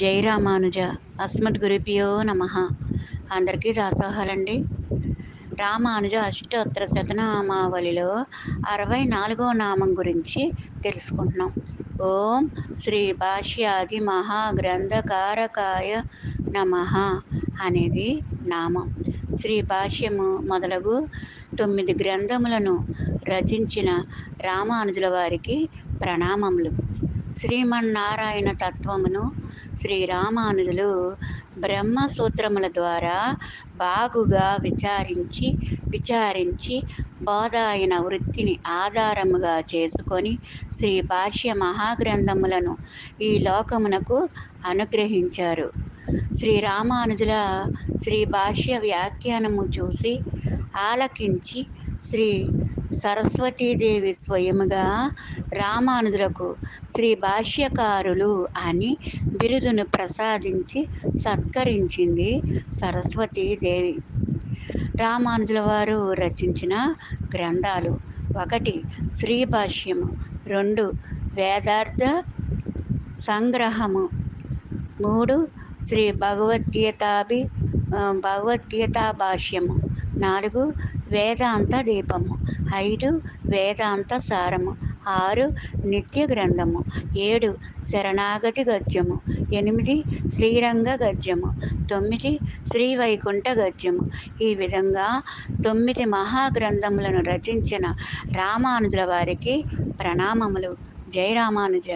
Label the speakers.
Speaker 1: జై రామానుజ. అస్మద్గురుభ్యో నమ. అందరికీ దాసోహాలండి రామానుజ అష్టోత్తర శతనామావళిలో అరవై నాలుగో నామం గురించి తెలుసుకుంటున్నాం. ఓం శ్రీ భాష్యాది మహాగ్రంథకారకాయ నమ అనేది నామం. శ్రీ భాష్యము మొదలగు తొమ్మిది గ్రంథములను రచించిన రామానుజుల వారికి ప్రణామములు. శ్రీమన్నారాయణ తత్వమును శ్రీరామానుజులు బ్రహ్మసూత్రముల ద్వారా బాగుగా విచారించి విచారించి బోధాయన వృత్తిని ఆధారముగా చేసుకొని శ్రీ భాష్య మహాగ్రంథములను ఈ లోకమునకు అనుగ్రహించారు. శ్రీరామానుజుల శ్రీ భాష్య వ్యాఖ్యానము చూసి ఆలకించి శ్రీ సరస్వతీదేవి స్వయముగా రామానుజులకు శ్రీ భాష్యకారులు అని బిరుదును ప్రసాదించి సత్కరించింది సరస్వతీదేవి. రామానుజుల వారు రచించిన గ్రంథాలు ఒకటి శ్రీ భాష్యము రెండు వేదార్థ సంగ్రహము మూడు శ్రీ భగవద్గీతాభి భగవద్గీతా భాష్యము. నాలుగు వేదాంత దీపము. ఐదు వేదాంత సారము. ఆరు నిత్య గ్రంథము. ఏడు శరణాగతి గద్యము. ఎనిమిది శ్రీరంగ గద్యము. తొమ్మిది శ్రీవైకుంఠ గద్యము. ఈ విధంగా తొమ్మిది మహాగ్రంథములను రచించిన రామానుజుల వారికి ప్రణామములు. జై రామానుజ.